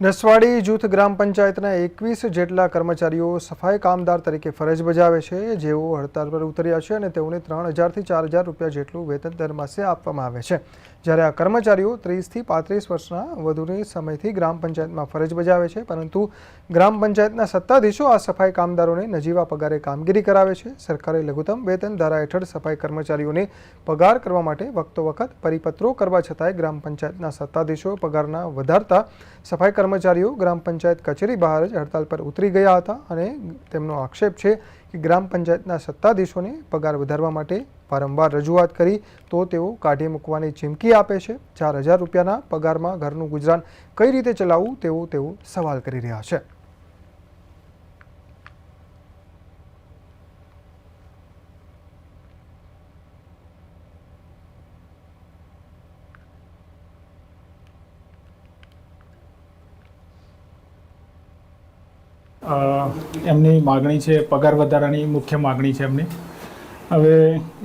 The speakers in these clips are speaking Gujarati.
નસવાડી જૂથ ગ્રામ પંચાયતના એકવીસ જેટલા કર્મચારીઓ સફાઈ કામદાર તરીકે ફરજ બજાવે છે, જેઓ હડતાળ પર ઉતર્યા છે અને તેઓને ત્રણ હજારથી ચાર હજાર રૂપિયા જેટલું વેતન દર માસે આપવામાં આવે છે. જ્યારે આ કર્મચારીઓ ત્રીસથી પાંત્રીસ વર્ષના વધુની સમયથી ગ્રામ પંચાયતમાં ફરજ બજાવે છે, પરંતુ ગ્રામ પંચાયતના સત્તાધીશો આ સફાઈ કામદારોને નજીવા પગારે કામગીરી કરાવે છે. સરકારે લઘુત્તમ વેતન ધારા હેઠળ સફાઈ કર્મચારીઓને પગાર કરવા માટે વખતો વખત પરિપત્રો કરવા છતાંય ગ્રામ પંચાયતના સત્તાધીશો પગારના વધારતા સફાઈ કર્મચારીઓ ગ્રામ પંચાયત કચેરી બહાર જ હડતાલ પર ઉતરી ગયા હતા અને તેમનો આક્ષેપ છે કે ગ્રામ પંચાયતના સત્તાધીશોને પગાર વધારવા માટે વારંવાર રજૂઆત કરી તો તેઓ કાઢી મૂકવાની ચીમકી આપે છે. ચાર હજાર રૂપિયાના પગારમાં ઘરનું ગુજરાન કઈ રીતે ચલાવવું તેવો તેઓ સવાલ કરી રહ્યા છે. એમની માગણી છે, પગાર વધારાની મુખ્ય માગણી છે એમની. હવે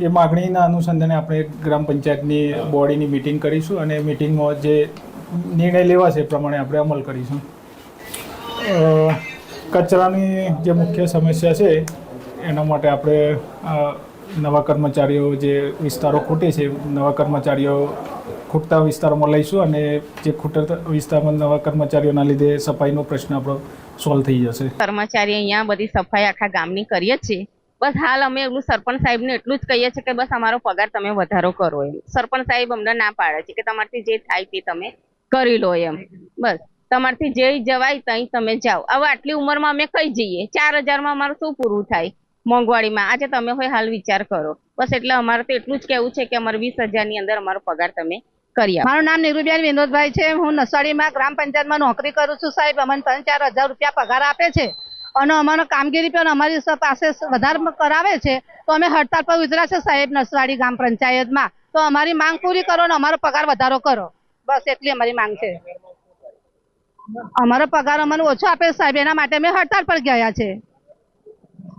એ માગણીના અનુસંધાને આપણે ગ્રામ પંચાયતની બોડીની મિટિંગ કરીશું અને મિટિંગમાં જે નિર્ણય લેવાશે એ પ્રમાણે આપણે અમલ કરીશું. કચરાની જે મુખ્ય સમસ્યા છે, એના માટે આપણે નવા કર્મચારીઓ જે વિસ્તારો ખૂટે છે, નવા કર્મચારીઓ ખૂટતા વિસ્તારોમાં લઈશું અને જે ખૂટતા વિસ્તારમાં નવા કર્મચારીઓના લીધે સફાઈનો પ્રશ્ન આપણો સોલ્વ થઈ જશે. કર્મચારી અહીંયા બધી સફાઈ આખા ગામની કરીએ છીએ. બસ હાલ અમે એમનું સરપંચ સાહેબને એટલું જ કહીએ છીએ કે બસ અમારો પગાર તમે વધારો કરો એમ. સરપંચ સાહેબ અમને ના પાડે છે કે તમારથી જે થાય તે તમે કરી લો એમ. બસ, તમારથી જે જવાય ત્યાં તમે જાઓ. હવે આટલી ઉંમરમાં અમે કઈ જઈએ? ચાર હજારમાં અમારું શું પૂરું થાય? મોંઘવારીમાં. આજે તમે હોય હાલ વિચાર કરો. બસ એટલે અમારે તો એટલું જ કેવું છે કે અમારે વીસ હજારની અંદર અમારો પગાર તમે કરી આપો. મારું નામ નીરુબેન વિનોદભાઈ છે. હું નસવાડીમાં ગ્રામ પંચાયતમાં નોકરી કરું છું સાહેબ. અમને ત્રણ ચાર હજાર રૂપિયા પગાર આપે છે. અને અમારો કામગીરી પણ અમારી પાસે વધારે કરાવે છે. તો અમે હડતાળ પર ઉતર્યા છે સાહેબ નસવાડી ગ્રામ પંચાયતમાં. તો અમારી માંગ પૂરી કરો અને અમારો પગાર વધારો કરો. બસ એટલી અમારી માંગ છે. અમારો પગાર અમને ઓછો આપે સાહેબ. એના માટે અમે હડતાળ પર ગયા છે.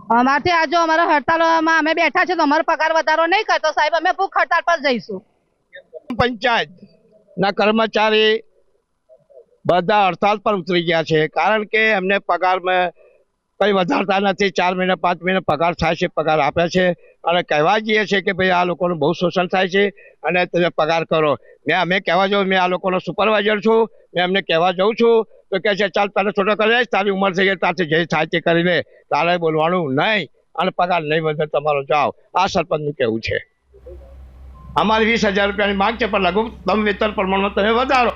અમારથી આજે અમારા હડતાળમાં અમે બેઠા છે તો અમારો પગાર વધારો નહીં કરતો સાહેબ, અમે ભૂખ હડતાળ પર જઈશું. પંચાયત ના કર્મચારી બધા હડતાલ પર ઉતરી ગયા છે, કારણ કે એમને પગારમાં કંઈ વધારતા નથી, ચાર મહિના, પાંચ મહિના પગાર થાય છે, પગાર આપે છે, અને કહેવા જઈએ છે કે ભાઈ આ લોકોનું બહુ શોષણ થાય છે, અને તમે પગાર કરો. મેં અમે કહેવા જાઉં મેં આ લોકોનો સુપરવાઇઝર છું, મેં એમને કહેવા જાઉં છું તો કે છે, ચાલ તને છોટો કરી દઈશ તારી ઉંમર થઈ ગઈ, તારથી જે થાય તે કરી લે તારે બોલવાનું નહીં અને પગાર નહીં વધે તમારો, જાઓ. આ સરપંચનું કહેવું છે. અમારી વીસ હજાર રૂપિયાની માંગ છે, પણ લઘુત્તમ વેતન પ્રમાણમાં તમે વધારો.